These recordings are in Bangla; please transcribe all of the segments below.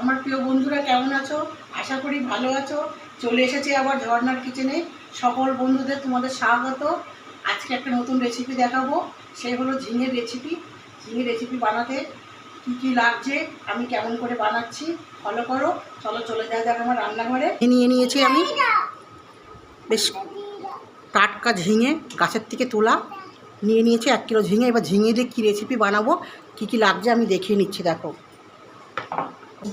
আমার প্রিয় বন্ধুরা, কেমন আছো? আশা করি ভালো আছো। চলে এসেছি আবার ঝর্নার কিচেনে সকল বন্ধুদের তোমাদের স্বাগত। আজকে একটা নতুন রেসিপি দেখাবো। সেই হলো ঝিঙের রেসিপি ঝিঙের রেসিপি বানাতে কী কী লাগছে, আমি কেমন করে বানাচ্ছি ফলো করো। চলো, চলে যাওয়া যাক আমার রান্নাঘরে। নিয়ে নিয়েছি আমি বেশ টাটকা ঝিঙে গাছের থেকে তোলা। নিয়ে নিয়েছি এক কিলো ঝিঙে। এবার ঝিঙে দিয়ে কী রেসিপি বানাবো, কী কী লাগছে আমি দেখিয়ে নিচ্ছি, দেখো।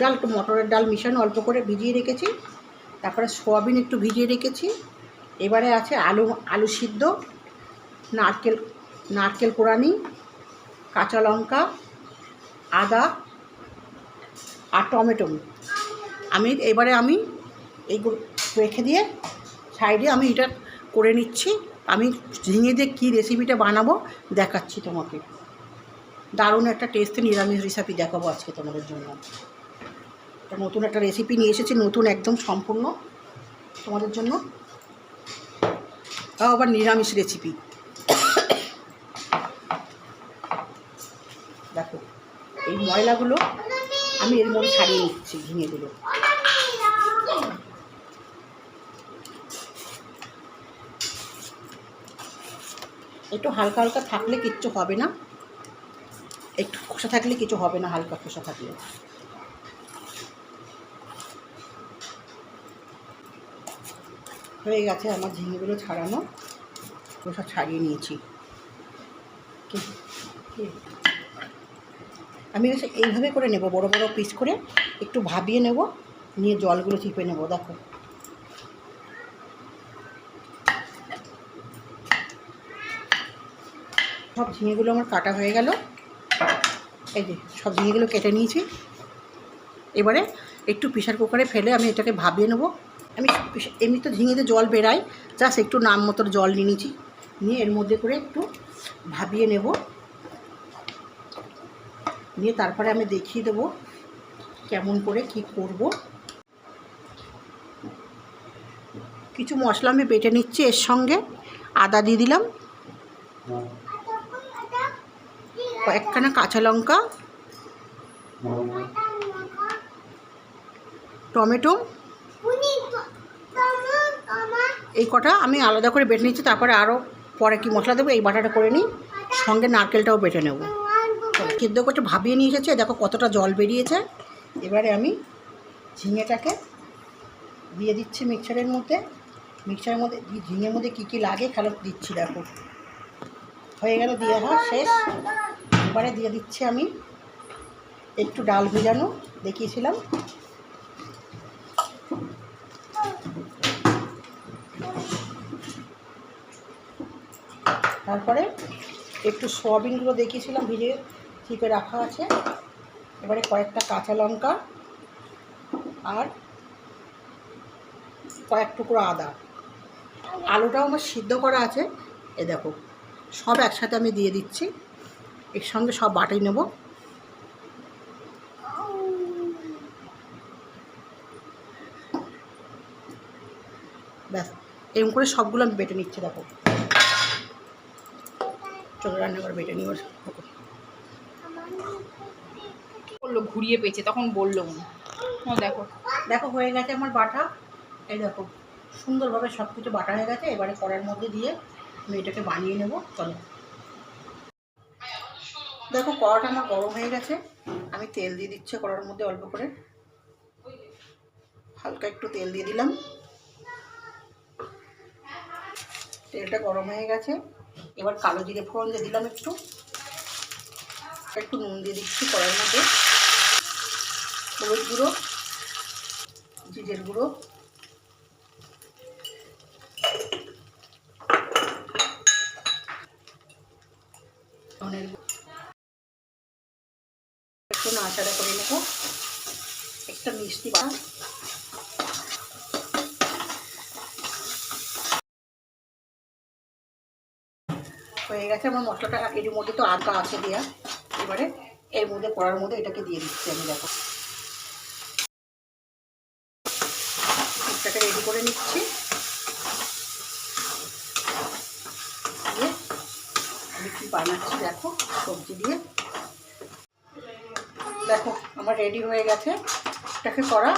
ডাল একটু মটরের ডাল মিশানো, অল্প করে ভিজিয়ে রেখেছি। তারপরে সোয়াবিন একটু ভিজিয়ে রেখেছি। এবারে আছে আলু আলু সিদ্ধ, নারকেল নারকেল কোরানি, কাঁচা লঙ্কা, আদা আর টমেটো। আমি এবারে আমি এইগুলো রেখে দিয়ে সাইডে আমি এটা করে নিচ্ছি। আমি ঝিঙে দিয়ে কী রেসিপিটা বানাবো দেখাচ্ছি তোমাকে। দারুণ একটা টেস্টে নিরামিষ রেসিপি দেখাবো আজকে তোমাদের জন্য। একটা নতুন একটা রেসিপি নিয়ে এসেছি, নতুন একদম সম্পূর্ণ তোমাদের জন্য। তাও আবার নিরামিষ রেসিপি দেখো, এই ময়লাগুলো আমি এর মধ্যে ছাড়িয়ে নিচ্ছি ঝিঙেগুলো একটু হালকা হালকা থাকলে কিচ্ছু হবে না। একটু খোসা থাকলে কিছু হবে না, হালকা খোসা থাকলে। হয়ে গেছে আমার ঝিঙেগুলো ছাড়ানো। খোসা ছাড়িয়ে নিয়েছি? আমি এইভাবে করে নেব, বড় বড় পিস করে একটু ভাবিয়ে নেব, নিয়ে জলগুলো চিপে নেব, দেখো। সব ঝিঙেগুলো আমার কাটা হয়ে গেল। এই যে সব ঝিঙেগুলো কেটে নিয়েছি। এবারে একটু প্রেশার কুকারে ফেলে আমি এটাকে ভাবিয়ে নেব। আমি এমনি তো ঝিঙেতে জল বেরাই জাস্ট একটু নাম মতো জল নিয়ে নিয়েছি। নিয়ে এর মধ্যে করে একটু ভাবিয়ে নেব। নিয়ে তারপরে আমি দেখিয়ে দেবো কেমন করে কি করব। কিছু মশলা আমি বেটে নিচ্ছি এর সঙ্গে, আদা দিয়ে দিলাম। কয়েকখানা কাঁচা লঙ্কা, টমেটো এই কটা আমি আলাদা করে বেটে নিচ্ছি, তারপরে আরও পরে কি মশলা দেবো, এই বাটাটা করে নিই, সঙ্গে নারকেলটাও বেটে নেব। সিদ্ধ করতে ভাবিয়ে নিয়ে এসেছে, দেখো কতটা জল বেরিয়েছে। এবারে আমি ঝিঙেটাকে দিয়ে দিচ্ছি মিক্সারের মধ্যে। মিক্সারের মধ্যে ঝিঙের মধ্যে কী কী লাগে খেলো দিচ্ছি, দেখো। হয়ে গেল দিয়ে হওয়া শেষ। এবারে দিয়ে দিচ্ছি আমি একটু ডাল ভিজানো, দেখিয়েছিলাম। তারপরে একটু সোয়াবিনগুলো দেখিয়েছিলাম, ভিজে চিপে রাখা আছে। এবারে কয়েকটা কাঁচা লঙ্কা আর কয়েক টুকরো আদা। আলুটাও আমার সিদ্ধ করা আছে। এ দেখো, সব একসাথে আমি দিয়ে দিচ্ছি। এর সঙ্গে সব বাটাই নেব। ব্যাস, এরকম করে সবগুলো আমি বেটে নিচ্ছি, দেখো। চলো রান্না করে বেটে নিয়ে বলল ঘুরিয়ে পেয়েছে তখন বলল। ও দেখো। দেখো হয়ে গেছে আমার বাটা। এই দেখো সুন্দরভাবে সব কিছু বাটা হয়ে গেছে। এবারে কড়ার মধ্যে দিয়ে আমি এটাকে বানিয়ে নেব চলো। দেখো কড়াটা আমার গরম হয়ে গেছে। আমি তেল দিয়ে দিচ্ছি কড়ার মধ্যে অল্প করে। হালকা একটু তেল দিয়ে দিলাম। তেলটা গরম হয়ে গেছে। এবার কালো জিরে ফোড়ন দিয়ে দিলাম একটু। একটু নুন দিয়ে দিচ্ছি কড়ার মধ্যে। হলুদ গুঁড়ো, জিরের গুঁড়ো। একটু নাড়াচাড়া করে নেব। একটা মিষ্টি বা হয়ে গেছে আমার মশলাটা এর মধ্যে তো আদা আছে দেওয়া এবারে এর মধ্যে কড়ার মধ্যে এটাকে দিয়ে দিচ্ছি আমি, দেখো। এটাকে রেডি করে নিচ্ছি। দিয়ে আমি কি বানাচ্ছি, দেখো, সবজি দিয়ে। দেখো, আমার রেডি হয়ে গেছে। এটাকে করা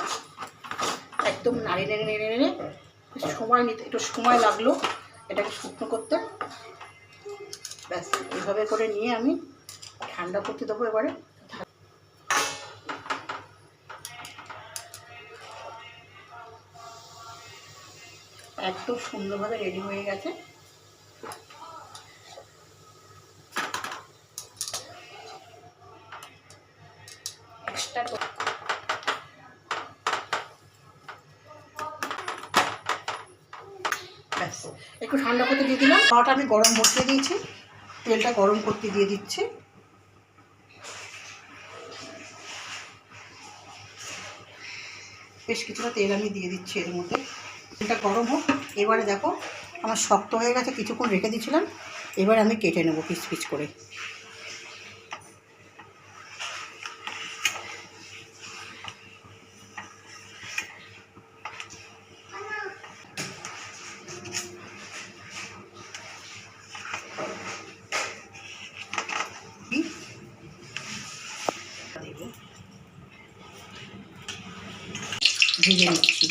একদম নাড়ি, নেড়ে নেড়ে নেড়ে। সময় নিতে, একটু সময় লাগল এটাকে শুকনো করতে। ব্যাস এইভাবে করে নিয়ে আমি ঠান্ডা করতে দেবো এবারে। একদম সুন্দরভাবে রেডি হয়ে গেছে। ব্যাস, একটু ঠান্ডা করতে দিয়ে দিলাম। খাওয়াটা আমি গরম বসিয়ে দিয়েছি। তেলটা গরম করতে দিয়ে দিচ্ছি। বেশ কিছুটা তেল আমি দিয়ে দিচ্ছি এর মধ্যে। তেলটা গরম হোক, এবারে দেখো, আমার শক্ত হয়ে গেছে, কিছুক্ষণ রেখে দিয়েছিলাম। এবার আমি কেটে নেব পিস পিস করে। ভেজে নিচ্ছি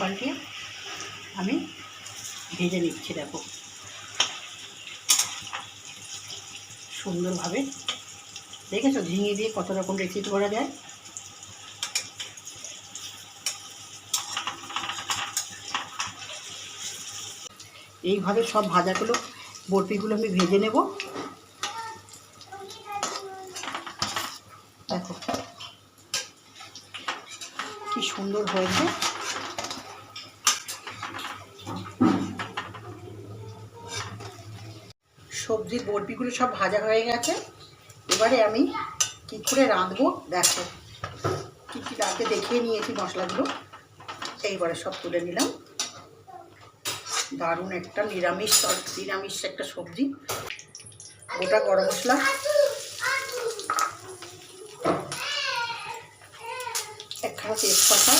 পাল্টিয়ে আমি ভেজে নিচ্ছি, দেখো। সুন্দরভাবে। দেখেছ, ঝিঙে দিয়ে কত রকম রেসিপি করা যায়? এইভাবে সব ভাজাগুলো, বরফিগুলো আমি ভেজে নেব। দেখো। কি সুন্দর হয়েছে। সবজির বরফিগুলো সব ভাজা হয়ে গেছে। এবারে আমি কী করে রাঁধবো? দেখো। কী কী রাঁধতে দেখিয়ে নিয়েছি মশলাগুলো। এইবারে সব তুলে নিলাম। দারুণ একটা নিরামিষ নিরামিষ একটা সবজি। গোটা গরম মশলা। একখানা তেজপাতা।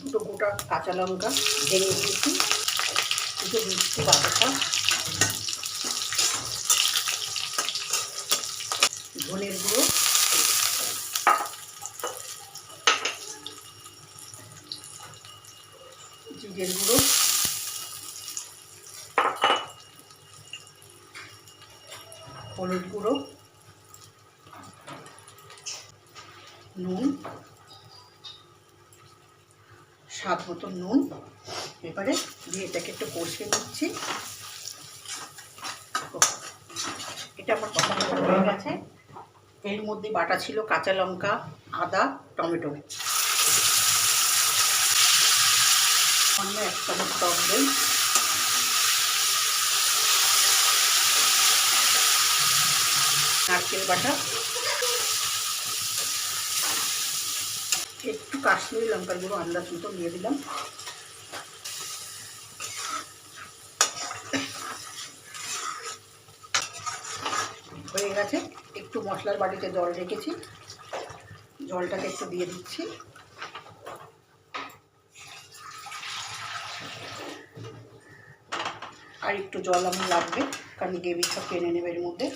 দুটো গোটা কাঁচা লঙ্কা। ভেঙে দিয়েছি দুটো মিষ্টি বাতাসা ধনের গুঁড়ো। জিরের গুঁড়ো। হলুদ গুঁড়ো। নুন। স্বাদ মতো নুন। এবারে দিয়ে এটাকে একটু কষিয়ে নিচ্ছি। এটা আমার পছন্দ হয়ে গেছে। এর মধ্যে বাটা ছিল কাঁচা লঙ্কা, আদা, টমেটো। অন্য এক চামচ টক নারকেল বাটা। একটু কাশ্মীরি লঙ্কার গুঁড়ো আন্দাজ মতো দিয়ে দিলাম হয়ে গেছে একটু মশলার বাটিতে জল রেখেছি। জলটাকে একটু দিয়ে দিচ্ছি। আর একটু জল আমার লাগবে, কারণ সব টেনে নেবে এর মধ্যে।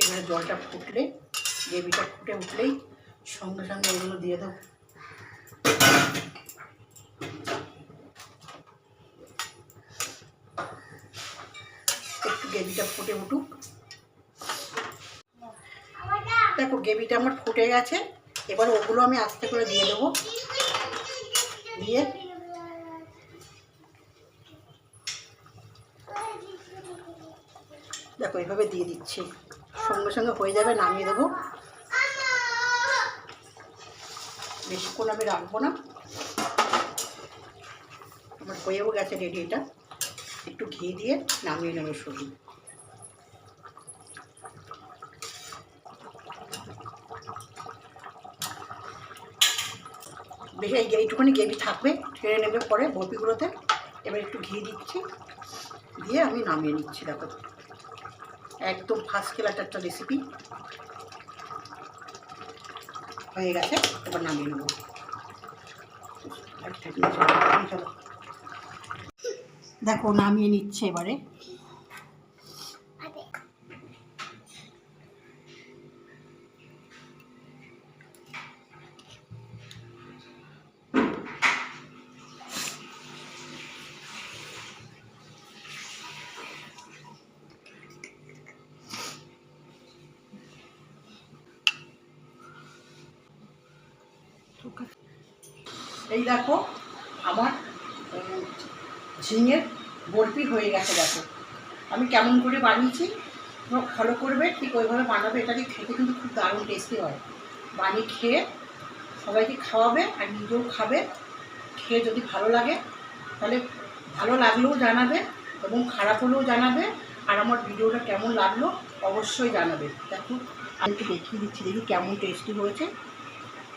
এবারে জলটা ফুটলে, গ্রেভিটা ফুটে উঠলেই সঙ্গে সঙ্গে এগুলো দিয়ে দাও একটু গ্রেভিটা ফুটে উঠুক। দেখো, গ্রেভিটা আমার ফুটে গেছে। এবার ওগুলো আমি আস্তে করে দিয়ে দেবো। দিয়ে দেখো এইভাবে দিয়ে দিচ্ছি। সঙ্গে সঙ্গে হয়ে যাবে, নামিয়ে দেবো। বেশিক্ষণ আমি রাখব না। আমার হয়েও গেছে রেডি এটা। একটু ঘি দিয়ে নামিয়ে নেব শুধু এই এইটুকুনি গ্রেভি থাকবে, টেনে নেবে পরে বরফিগুলোতে। এবার একটু ঘি দিচ্ছি। দিয়ে আমি নামিয়ে নিচ্ছি, দেখো। একদম ফার্স্ট ক্লাস একটা রেসিপি হয়ে গেছে, এবার নামিয়ে নেব। দেখো, নামিয়ে নিচ্ছে এবারে। এই দেখো, আমার ঝিঙের বরফি হয়ে গেছে, দেখো। আমি কেমন করে বানিয়েছি ফলো করবে, ঠিক ওইভাবে বানাবে এটাকে খেতে কিন্তু খুব দারুণ টেস্টি হয়। বানিয়ে খেয়ে সবাইকে খাওয়াবে আর নিজেও খাবে। খেয়ে যদি ভালো লাগে, তাহলে ভালো লাগলেও জানাবে এবং খারাপ হলেও জানাবে। আর আমার ভিডিওটা কেমন লাগল, অবশ্যই জানাবে। দেখো, আমি একটু দেখিয়ে দিচ্ছি, দেখি কেমন টেস্টি হয়েছে।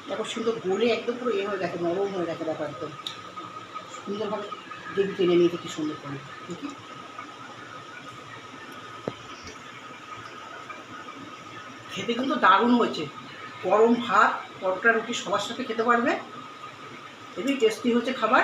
দেখো সুন্দর গলে একদম পুরো এ হয়ে গেছে, নরম হয়ে গেছে ব্যাপার একদম সুন্দরভাবে দেখি টেনে নিয়ে কি সুন্দর করে, দেখি। খেতে কিন্তু দারুণ হয়েছে। গরম ভাত, পরোটা, রুটি সবার সাথে খেতে পারবে। এমনি টেস্টি হচ্ছে খাবার।